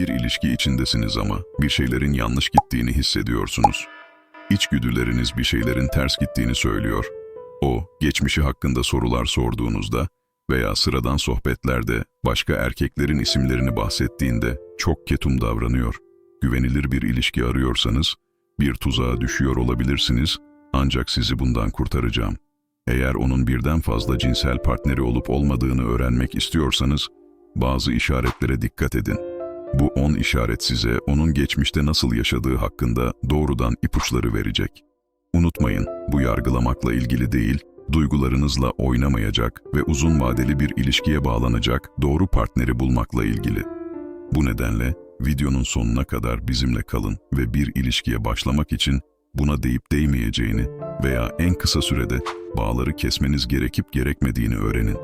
Bir ilişki içindesiniz ama bir şeylerin yanlış gittiğini hissediyorsunuz. İçgüdüleriniz bir şeylerin ters gittiğini söylüyor. O, geçmişi hakkında sorular sorduğunuzda veya sıradan sohbetlerde başka erkeklerin isimlerini bahsettiğinde çok ketum davranıyor. Güvenilir bir ilişki arıyorsanız bir tuzağa düşüyor olabilirsiniz ancak sizi bundan kurtaracağım. Eğer onun birden fazla cinsel partneri olup olmadığını öğrenmek istiyorsanız bazı işaretlere dikkat edin. Bu 10 işaret size onun geçmişte nasıl yaşadığı hakkında doğrudan ipuçları verecek. Unutmayın, bu yargılamakla ilgili değil, duygularınızla oynamayacak ve uzun vadeli bir ilişkiye bağlanacak doğru partneri bulmakla ilgili. Bu nedenle videonun sonuna kadar bizimle kalın ve bir ilişkiye başlamak için buna değip değmeyeceğini veya en kısa sürede bağları kesmeniz gerekip gerekmediğini öğrenin.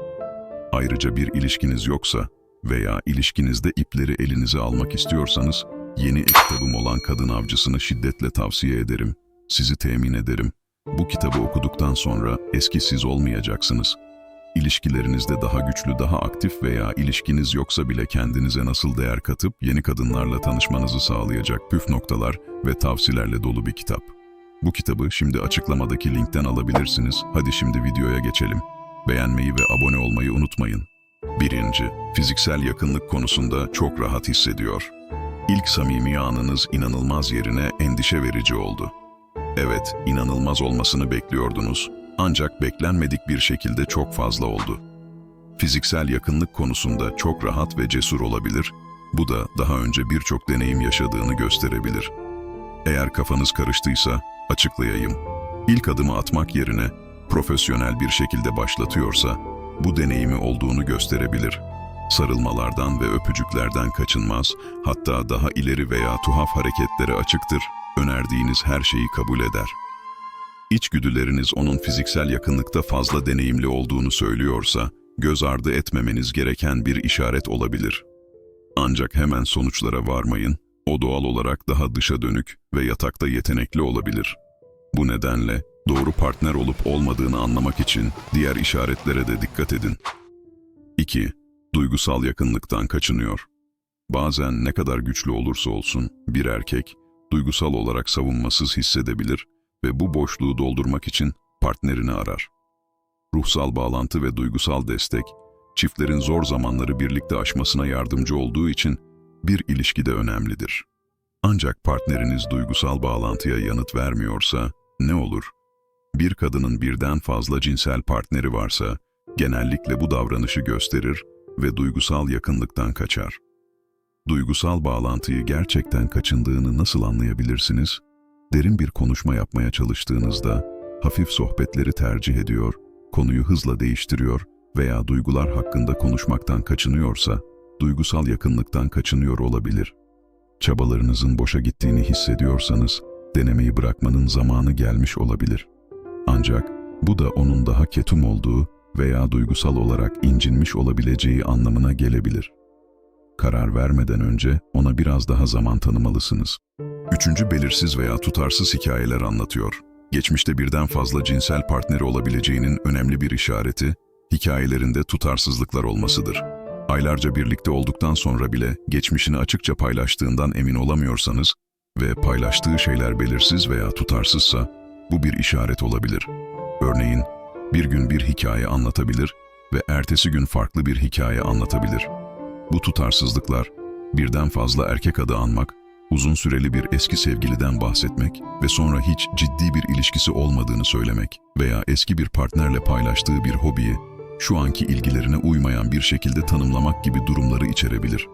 Ayrıca bir ilişkiniz yoksa veya ilişkinizde ipleri elinize almak istiyorsanız yeni kitabım olan Kadın Avcısını şiddetle tavsiye ederim. Sizi temin ederim. Bu kitabı okuduktan sonra eski siz olmayacaksınız. İlişkilerinizde daha güçlü, daha aktif veya ilişkiniz yoksa bile kendinize nasıl değer katıp yeni kadınlarla tanışmanızı sağlayacak püf noktalar ve tavsiyelerle dolu bir kitap. Bu kitabı şimdi açıklamadaki linkten alabilirsiniz. Hadi şimdi videoya geçelim. Beğenmeyi ve abone olmayı unutmayın. Birinci, fiziksel yakınlık konusunda çok rahat hissediyor. İlk samimi anınız inanılmaz yerine endişe verici oldu. Evet, inanılmaz olmasını bekliyordunuz. Ancak beklenmedik bir şekilde çok fazla oldu. Fiziksel yakınlık konusunda çok rahat ve cesur olabilir. Bu da daha önce birçok deneyim yaşadığını gösterebilir. Eğer kafanız karıştıysa açıklayayım. İlk adımı atmak yerine profesyonel bir şekilde başlatıyorsa bu deneyimi olduğunu gösterebilir. Sarılmalardan ve öpücüklerden kaçınmaz, hatta daha ileri veya tuhaf hareketlere açıktır. Önerdiğiniz her şeyi kabul eder. İçgüdüleriniz onun fiziksel yakınlıkta fazla deneyimli olduğunu söylüyorsa, göz ardı etmemeniz gereken bir işaret olabilir. Ancak hemen sonuçlara varmayın, o doğal olarak daha dışa dönük ve yatakta yetenekli olabilir. Bu nedenle doğru partner olup olmadığını anlamak için diğer işaretlere de dikkat edin. 2. Duygusal yakınlıktan kaçınıyor. Bazen ne kadar güçlü olursa olsun bir erkek duygusal olarak savunmasız hissedebilir ve bu boşluğu doldurmak için partnerini arar. Ruhsal bağlantı ve duygusal destek, çiftlerin zor zamanları birlikte aşmasına yardımcı olduğu için bir ilişkide önemlidir. Ancak partneriniz duygusal bağlantıya yanıt vermiyorsa ne olur? Bir kadının birden fazla cinsel partneri varsa genellikle bu davranışı gösterir ve duygusal yakınlıktan kaçar. Duygusal bağlantıyı gerçekten kaçındığını nasıl anlayabilirsiniz? Derin bir konuşma yapmaya çalıştığınızda hafif sohbetleri tercih ediyor, konuyu hızla değiştiriyor veya duygular hakkında konuşmaktan kaçınıyorsa duygusal yakınlıktan kaçınıyor olabilir. Çabalarınızın boşa gittiğini hissediyorsanız denemeyi bırakmanın zamanı gelmiş olabilir. Ancak bu da onun daha ketum olduğu veya duygusal olarak incinmiş olabileceği anlamına gelebilir. Karar vermeden önce ona biraz daha zaman tanımalısınız. Üçüncü belirsiz veya tutarsız hikayeler anlatıyor. Geçmişte birden fazla cinsel partneri olabileceğinin önemli bir işareti, hikayelerinde tutarsızlıklar olmasıdır. Aylarca birlikte olduktan sonra bile geçmişini açıkça paylaştığından emin olamıyorsanız ve paylaştığı şeyler belirsiz veya tutarsızsa bu bir işaret olabilir. Örneğin bir gün bir hikaye anlatabilir ve ertesi gün farklı bir hikaye anlatabilir. Bu tutarsızlıklar birden fazla erkek adı anmak, uzun süreli bir eski sevgiliden bahsetmek ve sonra hiç ciddi bir ilişkisi olmadığını söylemek veya eski bir partnerle paylaştığı bir hobiyi şu anki ilgilerine uymayan bir şekilde tanımlamak gibi durumları içerebilir.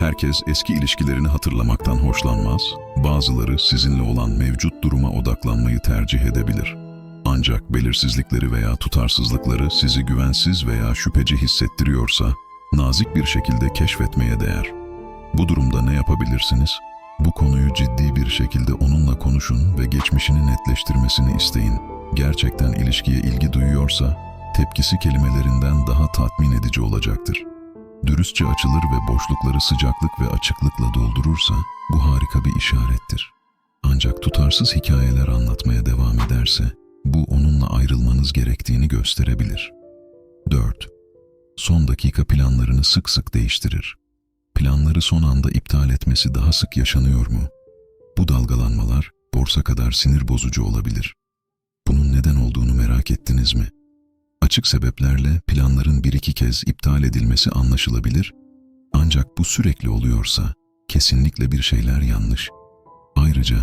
Herkes eski ilişkilerini hatırlamaktan hoşlanmaz, bazıları sizinle olan mevcut duruma odaklanmayı tercih edebilir. Ancak belirsizlikleri veya tutarsızlıkları sizi güvensiz veya şüpheci hissettiriyorsa, nazik bir şekilde keşfetmeye değer. Bu durumda ne yapabilirsiniz? Bu konuyu ciddi bir şekilde onunla konuşun ve geçmişini netleştirmesini isteyin. Gerçekten ilişkiye ilgi duyuyorsa, tepkisi kelimelerinden daha tatmin edici olacaktır. Dürüstçe açılır ve boşlukları sıcaklık ve açıklıkla doldurursa bu harika bir işarettir. Ancak tutarsız hikayeler anlatmaya devam ederse bu onunla ayrılmanız gerektiğini gösterebilir. 4. Son dakika planlarını sık sık değiştirir. planları son anda iptal etmesi daha sık yaşanıyor mu? Bu dalgalanmalar borsa kadar sinir bozucu olabilir. Bunun neden olduğunu merak ettiniz mi? Açık sebeplerle planların bir iki kez iptal edilmesi anlaşılabilir. Ancak bu sürekli oluyorsa kesinlikle bir şeyler yanlış. Ayrıca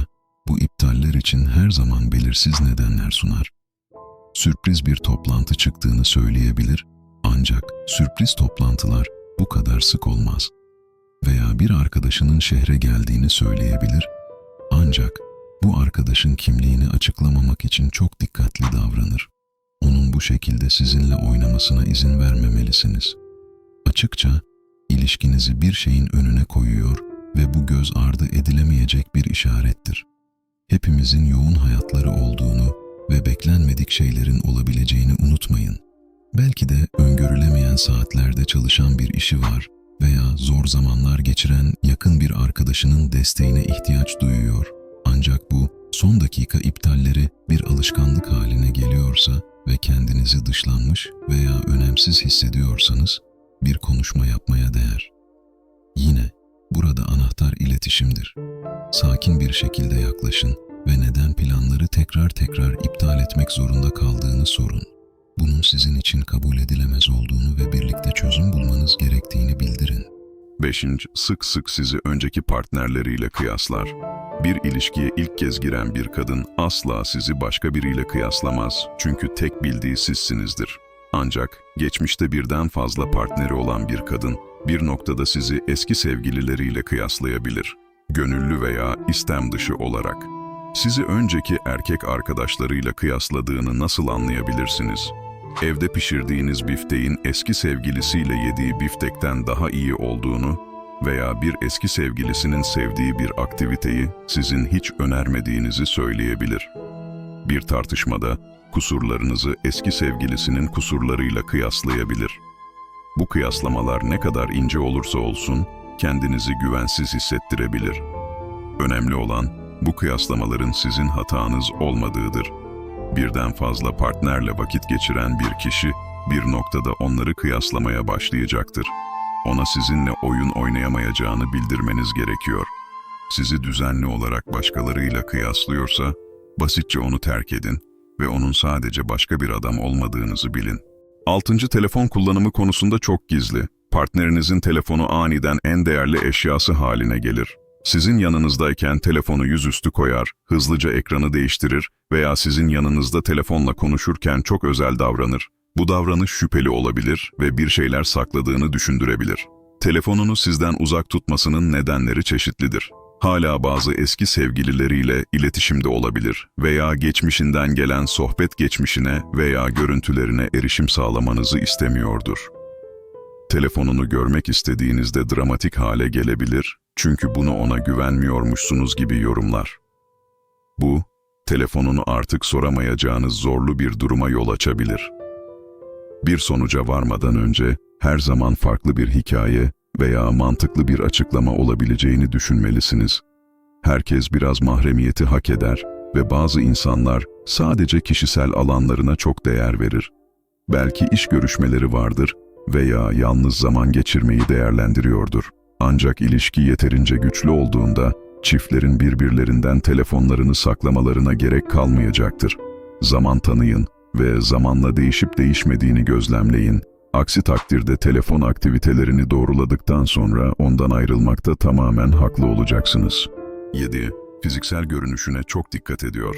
bu iptaller için her zaman belirsiz nedenler sunar. Sürpriz bir toplantı çıktığını söyleyebilir ancak sürpriz toplantılar bu kadar sık olmaz. Veya bir arkadaşının şehre geldiğini söyleyebilir ancak bu arkadaşın kimliğini açıklamamak için çok dikkatli davranır. Onun bu şekilde sizinle oynamasına izin vermemelisiniz. Açıkça ilişkinizi bir şeyin önüne koyuyor ve bu göz ardı edilemeyecek bir işarettir. Hepimizin yoğun hayatları olduğunu ve beklenmedik şeylerin olabileceğini unutmayın. Belki de öngörülemeyen saatlerde çalışan bir işi var veya zor zamanlar geçiren yakın bir arkadaşının desteğine ihtiyaç duyuyor. Ancak bu son dakika iptalleri bir alışkanlık haline geliyorsa ve kendinizi dışlanmış veya önemsiz hissediyorsanız bir konuşma yapmaya değer. Yine burada anahtar iletişimdir. Sakin bir şekilde yaklaşın ve neden planları tekrar tekrar iptal etmek zorunda kaldığını sorun. Bunun sizin için kabul edilemez olduğunu ve birlikte çözüm bulmanız gerektiğini bildirin. 5. Sık sık sizi önceki partnerleriyle kıyaslar. Bir ilişkiye ilk kez giren bir kadın asla sizi başka biriyle kıyaslamaz çünkü tek bildiği sizsinizdir. Ancak geçmişte birden fazla partneri olan bir kadın bir noktada sizi eski sevgilileriyle kıyaslayabilir. Gönüllü veya istem dışı olarak. Sizi önceki erkek arkadaşlarıyla kıyasladığını nasıl anlayabilirsiniz? Evde pişirdiğiniz bifteğin eski sevgilisiyle yediği biftekten daha iyi olduğunu veya bir eski sevgilisinin sevdiği bir aktiviteyi sizin hiç önermediğinizi söyleyebilir. Bir tartışmada kusurlarınızı eski sevgilisinin kusurlarıyla kıyaslayabilir. Bu kıyaslamalar ne kadar ince olursa olsun kendinizi güvensiz hissettirebilir. Önemli olan bu kıyaslamaların sizin hatanız olmadığıdır. Birden fazla partnerle vakit geçiren bir kişi bir noktada onları kıyaslamaya başlayacaktır. Ona sizinle oyun oynayamayacağını bildirmeniz gerekiyor. Sizi düzenli olarak başkalarıyla kıyaslıyorsa basitçe onu terk edin ve onun sadece başka bir adam olmadığınızı bilin. Altıncı telefon kullanımı konusunda çok gizli. Partnerinizin telefonu aniden en değerli eşyası haline gelir. Sizin yanınızdayken telefonu yüzüstü koyar, hızlıca ekranı değiştirir veya sizin yanınızda telefonla konuşurken çok özel davranır. Bu davranış şüpheli olabilir ve bir şeyler sakladığını düşündürebilir. Telefonunu sizden uzak tutmasının nedenleri çeşitlidir. Hala bazı eski sevgilileriyle iletişimde olabilir veya geçmişinden gelen sohbet geçmişine veya görüntülerine erişim sağlamanızı istemiyordur. Telefonunu görmek istediğinizde dramatik hale gelebilir çünkü bunu ona güvenmiyormuşsunuz gibi yorumlar. Bu, telefonunu artık soramayacağınız zorlu bir duruma yol açabilir. Bir sonuca varmadan önce her zaman farklı bir hikaye veya mantıklı bir açıklama olabileceğini düşünmelisiniz. Herkes biraz mahremiyeti hak eder ve bazı insanlar sadece kişisel alanlarına çok değer verir. Belki iş görüşmeleri vardır veya yalnız zaman geçirmeyi değerlendiriyordur. Ancak ilişki yeterince güçlü olduğunda çiftlerin birbirlerinden telefonlarını saklamalarına gerek kalmayacaktır. Zaman tanıyın ve zamanla değişip değişmediğini gözlemleyin. Aksi takdirde telefon aktivitelerini doğruladıktan sonra ondan ayrılmakta tamamen haklı olacaksınız. 7. Fiziksel görünüşüne çok dikkat ediyor.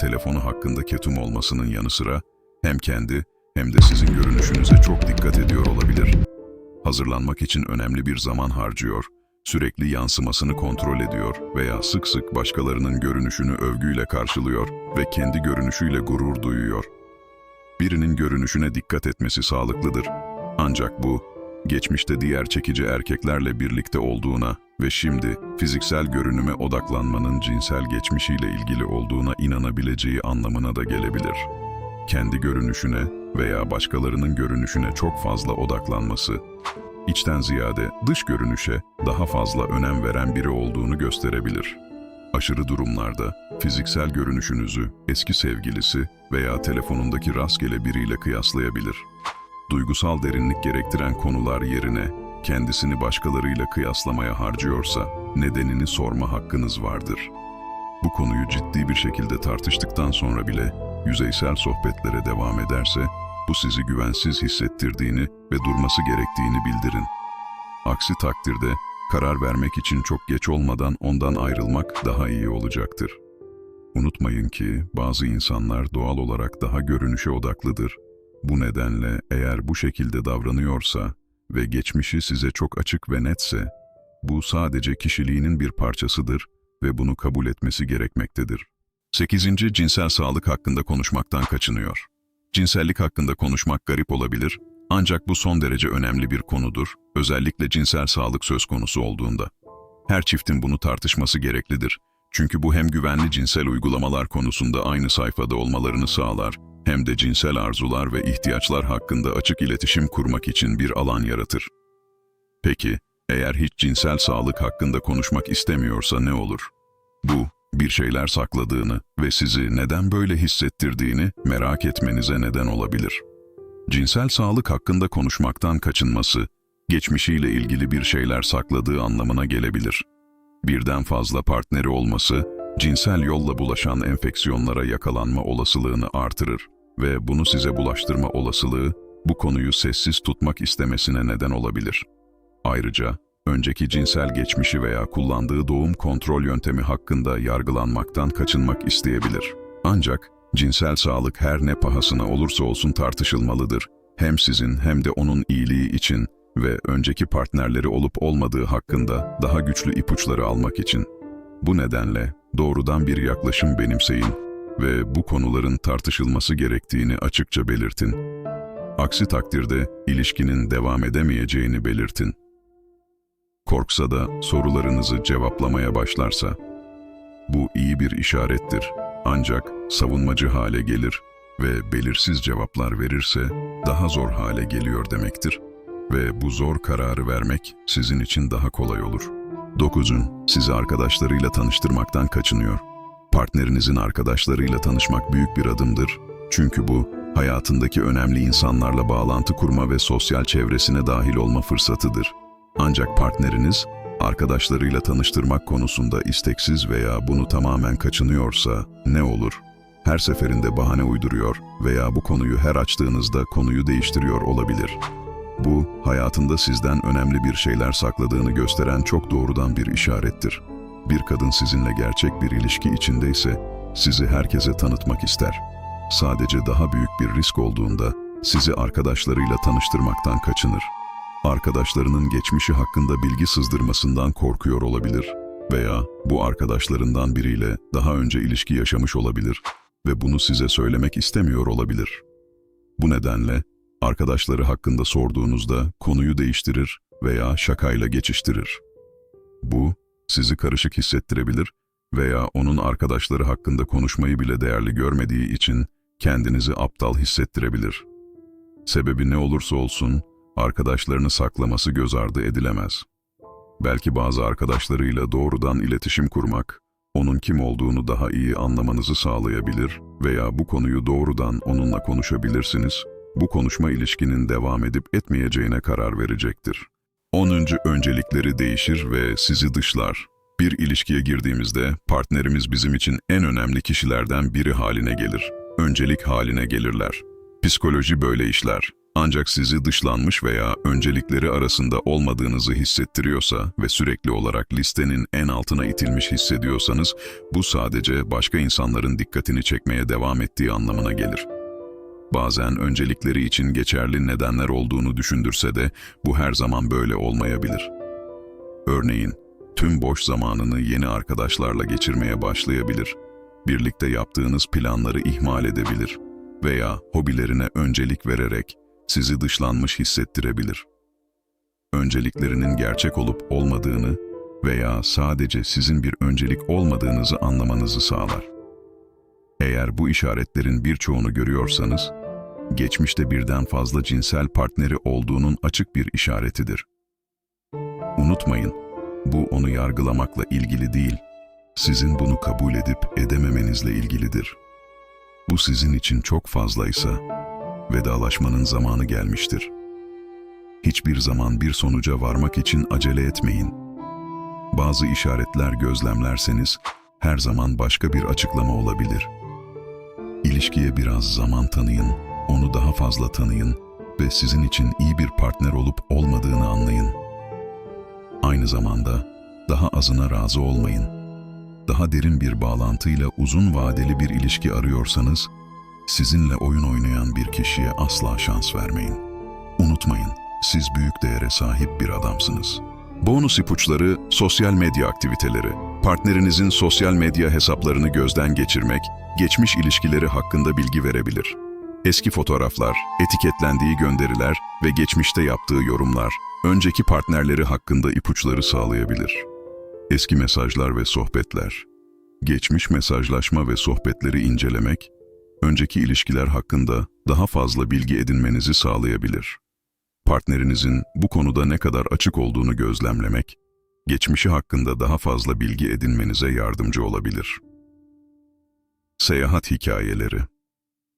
Telefonu hakkında ketum olmasının yanı sıra hem kendi hem de sizin görünüşünüze çok dikkat ediyor olabilir. Hazırlanmak için önemli bir zaman harcıyor, sürekli yansımasını kontrol ediyor veya sık sık başkalarının görünüşünü övgüyle karşılıyor ve kendi görünüşüyle gurur duyuyor. Birinin görünüşüne dikkat etmesi sağlıklıdır. Ancak bu, geçmişte diğer çekici erkeklerle birlikte olduğuna ve şimdi fiziksel görünüme odaklanmanın cinsel geçmişiyle ilgili olduğuna inanabileceği anlamına da gelebilir. Kendi görünüşüne veya başkalarının görünüşüne çok fazla odaklanması, içten ziyade dış görünüşe daha fazla önem veren biri olduğunu gösterebilir. Aşırı durumlarda fiziksel görünüşünüzü eski sevgilisi veya telefonundaki rastgele biriyle kıyaslayabilir. Duygusal derinlik gerektiren konular yerine kendisini başkalarıyla kıyaslamaya harcıyorsa nedenini sorma hakkınız vardır. Bu konuyu ciddi bir şekilde tartıştıktan sonra bile yüzeysel sohbetlere devam ederse bu sizi güvensiz hissettirdiğini ve durması gerektiğini bildirin. Aksi takdirde karar vermek için çok geç olmadan ondan ayrılmak daha iyi olacaktır. Unutmayın ki bazı insanlar doğal olarak daha görünüşe odaklıdır. Bu nedenle eğer bu şekilde davranıyorsa ve geçmişi size çok açık ve netse, bu sadece kişiliğinin bir parçasıdır ve bunu kabul etmesi gerekmektedir. 8. Cinsel sağlık hakkında konuşmaktan kaçınıyor. Cinsellik hakkında konuşmak garip olabilir ancak bu son derece önemli bir konudur, özellikle cinsel sağlık söz konusu olduğunda. Her çiftin bunu tartışması gereklidir. Çünkü bu hem güvenli cinsel uygulamalar konusunda aynı sayfada olmalarını sağlar, hem de cinsel arzular ve ihtiyaçlar hakkında açık iletişim kurmak için bir alan yaratır. Peki, eğer hiç cinsel sağlık hakkında konuşmak istemiyorsa ne olur? Bu, bir şeyler sakladığını ve sizi neden böyle hissettirdiğini merak etmenize neden olabilir. Cinsel sağlık hakkında konuşmaktan kaçınması, geçmişiyle ilgili bir şeyler sakladığı anlamına gelebilir. Birden fazla partneri olması, cinsel yolla bulaşan enfeksiyonlara yakalanma olasılığını artırır ve bunu size bulaştırma olasılığı bu konuyu sessiz tutmak istemesine neden olabilir. Ayrıca, önceki cinsel geçmişi veya kullandığı doğum kontrol yöntemi hakkında yargılanmaktan kaçınmak isteyebilir. Ancak, cinsel sağlık her ne pahasına olursa olsun tartışılmalıdır. Hem sizin hem de onun iyiliği için ve önceki partnerleri olup olmadığı hakkında daha güçlü ipuçları almak için. Bu nedenle doğrudan bir yaklaşım benimseyin ve bu konuların tartışılması gerektiğini açıkça belirtin. Aksi takdirde ilişkinin devam edemeyeceğini belirtin. Korksa da sorularınızı cevaplamaya başlarsa, bu iyi bir işarettir. Ancak savunmacı hale gelir ve belirsiz cevaplar verirse daha zor hale geliyor demektir. Ve bu zor kararı vermek sizin için daha kolay olur. 9'un sizi arkadaşlarıyla tanıştırmaktan kaçınıyor. Partnerinizin arkadaşlarıyla tanışmak büyük bir adımdır. Çünkü bu, hayatındaki önemli insanlarla bağlantı kurma ve sosyal çevresine dahil olma fırsatıdır. Ancak partneriniz, arkadaşlarıyla tanıştırmak konusunda isteksiz veya bunu tamamen kaçınıyorsa ne olur? Her seferinde bahane uyduruyor veya bu konuyu her açtığınızda konuyu değiştiriyor olabilir. Bu, hayatında sizden önemli bir şeyler sakladığını gösteren çok doğrudan bir işarettir. Bir kadın sizinle gerçek bir ilişki içindeyse, sizi herkese tanıtmak ister. Sadece daha büyük bir risk olduğunda, sizi arkadaşlarıyla tanıştırmaktan kaçınır. Arkadaşlarının geçmişi hakkında bilgi sızdırmasından korkuyor olabilir veya bu arkadaşlarından biriyle daha önce ilişki yaşamış olabilir ve bunu size söylemek istemiyor olabilir. Bu nedenle arkadaşları hakkında sorduğunuzda konuyu değiştirir veya şakayla geçiştirir. Bu, sizi karışık hissettirebilir veya onun arkadaşları hakkında konuşmayı bile değerli görmediği için kendinizi aptal hissettirebilir. Sebebi ne olursa olsun, arkadaşlarını saklaması göz ardı edilemez. Belki bazı arkadaşlarıyla doğrudan iletişim kurmak, onun kim olduğunu daha iyi anlamanızı sağlayabilir veya bu konuyu doğrudan onunla konuşabilirsiniz bu konuşma ilişkinin devam edip etmeyeceğine karar verecektir. 10. öncelikleri değişir ve sizi dışlar. Bir ilişkiye girdiğimizde partnerimiz bizim için en önemli kişilerden biri haline gelir. Öncelik haline gelirler. Psikoloji böyle işler. Ancak sizi dışlanmış veya öncelikleri arasında olmadığınızı hissettiriyorsa ve sürekli olarak listenin en altına itilmiş hissediyorsanız, bu sadece başka insanların dikkatini çekmeye devam ettiği anlamına gelir. Bazen öncelikleri için geçerli nedenler olduğunu düşündürse de bu her zaman böyle olmayabilir. Örneğin, tüm boş zamanını yeni arkadaşlarla geçirmeye başlayabilir, birlikte yaptığınız planları ihmal edebilir veya hobilerine öncelik vererek sizi dışlanmış hissettirebilir. Önceliklerinin gerçek olup olmadığını veya sadece sizin bir öncelik olmadığınızı anlamanızı sağlar. Eğer bu işaretlerin birçoğunu görüyorsanız, geçmişte birden fazla cinsel partneri olduğunun açık bir işaretidir. Unutmayın, bu onu yargılamakla ilgili değil, sizin bunu kabul edip edememenizle ilgilidir. Bu sizin için çok fazlaysa, vedalaşmanın zamanı gelmiştir. hiçbir zaman bir sonuca varmak için acele etmeyin. Bazı işaretler gözlemlerseniz her zaman başka bir açıklama olabilir. İlişkiye biraz zaman tanıyın, onu daha fazla tanıyın ve sizin için iyi bir partner olup olmadığını anlayın. Aynı zamanda daha azına razı olmayın. Daha derin bir bağlantıyla uzun vadeli bir ilişki arıyorsanız, sizinle oyun oynayan bir kişiye asla şans vermeyin. Unutmayın, siz büyük değere sahip bir adamsınız. Bonus ipuçları, sosyal medya aktiviteleri. Partnerinizin sosyal medya hesaplarını gözden geçirmek, geçmiş ilişkileri hakkında bilgi verebilir. Eski fotoğraflar, etiketlendiği gönderiler ve geçmişte yaptığı yorumlar, önceki partnerleri hakkında ipuçları sağlayabilir. Eski mesajlar ve sohbetler. Geçmiş mesajlaşma ve sohbetleri incelemek, önceki ilişkiler hakkında daha fazla bilgi edinmenizi sağlayabilir. Partnerinizin bu konuda ne kadar açık olduğunu gözlemlemek, geçmişi hakkında daha fazla bilgi edinmenize yardımcı olabilir. Seyahat hikayeleri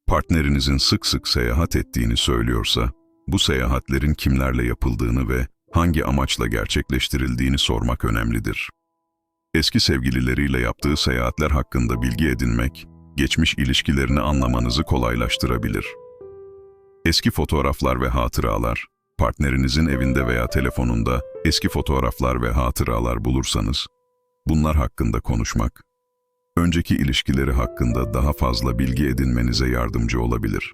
Partnerinizin sık sık seyahat ettiğini söylüyorsa, bu seyahatlerin kimlerle yapıldığını ve hangi amaçla gerçekleştirildiğini sormak önemlidir. Eski sevgilileriyle yaptığı seyahatler hakkında bilgi edinmek, geçmiş ilişkilerini anlamanızı kolaylaştırabilir. Eski fotoğraflar ve hatıralar, partnerinizin evinde veya telefonunda eski fotoğraflar ve hatıralar bulursanız, bunlar hakkında konuşmak, önceki ilişkileri hakkında daha fazla bilgi edinmenize yardımcı olabilir.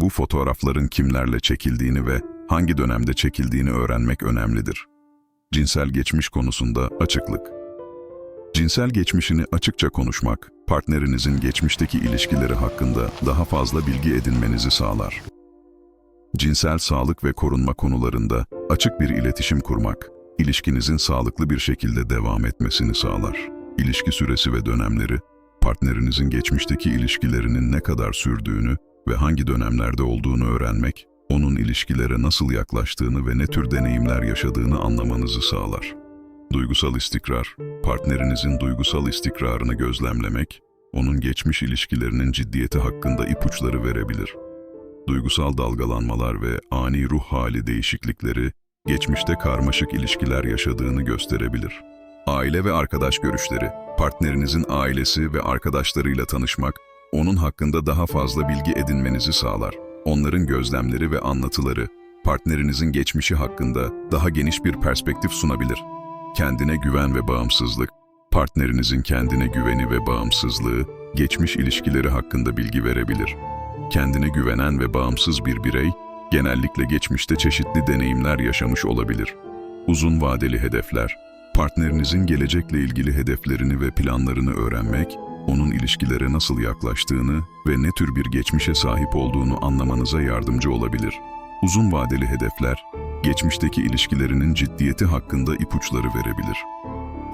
Bu fotoğrafların kimlerle çekildiğini ve hangi dönemde çekildiğini öğrenmek önemlidir. Cinsel geçmiş konusunda açıklık. Cinsel geçmişini açıkça konuşmak, partnerinizin geçmişteki ilişkileri hakkında daha fazla bilgi edinmenizi sağlar. Cinsel sağlık ve korunma konularında açık bir iletişim kurmak, ilişkinizin sağlıklı bir şekilde devam etmesini sağlar. İlişki süresi ve dönemleri, partnerinizin geçmişteki ilişkilerinin ne kadar sürdüğünü ve hangi dönemlerde olduğunu öğrenmek, onun ilişkilere nasıl yaklaştığını ve ne tür deneyimler yaşadığını anlamanızı sağlar. Duygusal istikrar, partnerinizin duygusal istikrarını gözlemlemek, onun geçmiş ilişkilerinin ciddiyeti hakkında ipuçları verebilir. Duygusal dalgalanmalar ve ani ruh hali değişiklikleri, geçmişte karmaşık ilişkiler yaşadığını gösterebilir. Aile ve arkadaş görüşleri, partnerinizin ailesi ve arkadaşlarıyla tanışmak, onun hakkında daha fazla bilgi edinmenizi sağlar. Onların gözlemleri ve anlatıları, partnerinizin geçmişi hakkında daha geniş bir perspektif sunabilir. Kendine güven ve bağımsızlık, partnerinizin kendine güveni ve bağımsızlığı, geçmiş ilişkileri hakkında bilgi verebilir. Kendine güvenen ve bağımsız bir birey, genellikle geçmişte çeşitli deneyimler yaşamış olabilir. Uzun vadeli hedefler, partnerinizin gelecekle ilgili hedeflerini ve planlarını öğrenmek, onun ilişkilere nasıl yaklaştığını ve ne tür bir geçmişe sahip olduğunu anlamanıza yardımcı olabilir. Uzun vadeli hedefler, geçmişteki ilişkilerinin ciddiyeti hakkında ipuçları verebilir.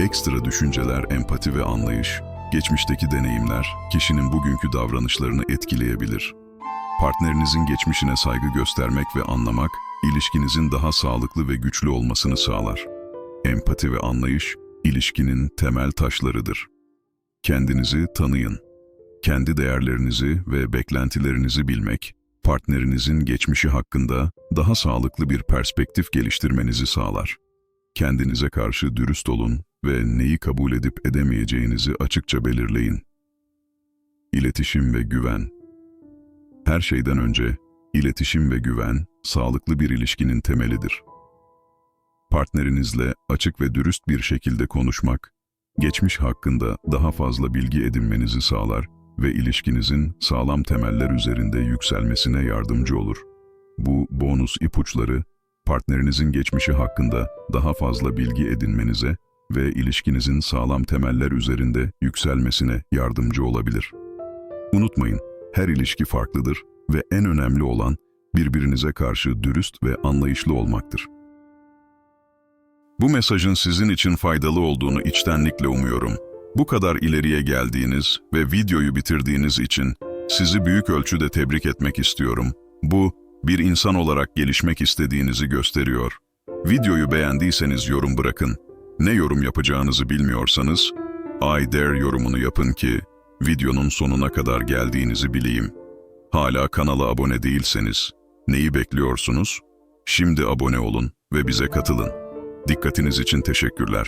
Ekstra düşünceler, empati ve anlayış, geçmişteki deneyimler, kişinin bugünkü davranışlarını etkileyebilir. Partnerinizin geçmişine saygı göstermek ve anlamak, ilişkinizin daha sağlıklı ve güçlü olmasını sağlar. Empati ve anlayış, ilişkinin temel taşlarıdır. Kendinizi tanıyın. Kendi değerlerinizi ve beklentilerinizi bilmek, partnerinizin geçmişi hakkında daha sağlıklı bir perspektif geliştirmenizi sağlar. Kendinize karşı dürüst olun ve neyi kabul edip edemeyeceğinizi açıkça belirleyin. İletişim ve güven Her şeyden önce, iletişim ve güven, sağlıklı bir ilişkinin temelidir. Partnerinizle açık ve dürüst bir şekilde konuşmak, geçmiş hakkında daha fazla bilgi edinmenizi sağlar ve ilişkinizin sağlam temeller üzerinde yükselmesine yardımcı olur. Bu bonus ipuçları, partnerinizin geçmişi hakkında daha fazla bilgi edinmenize ve ilişkinizin sağlam temeller üzerinde yükselmesine yardımcı olabilir. Unutmayın, her ilişki farklıdır ve en önemli olan birbirinize karşı dürüst ve anlayışlı olmaktır. Bu mesajın sizin için faydalı olduğunu içtenlikle umuyorum. Bu kadar ileriye geldiğiniz ve videoyu bitirdiğiniz için sizi büyük ölçüde tebrik etmek istiyorum. Bu, bir insan olarak gelişmek istediğinizi gösteriyor. Videoyu beğendiyseniz yorum bırakın. Ne yorum yapacağınızı bilmiyorsanız, I dare yorumunu yapın ki videonun sonuna kadar geldiğinizi bileyim. Hala kanala abone değilseniz, neyi bekliyorsunuz? Şimdi abone olun ve bize katılın. Dikkatiniz için teşekkürler.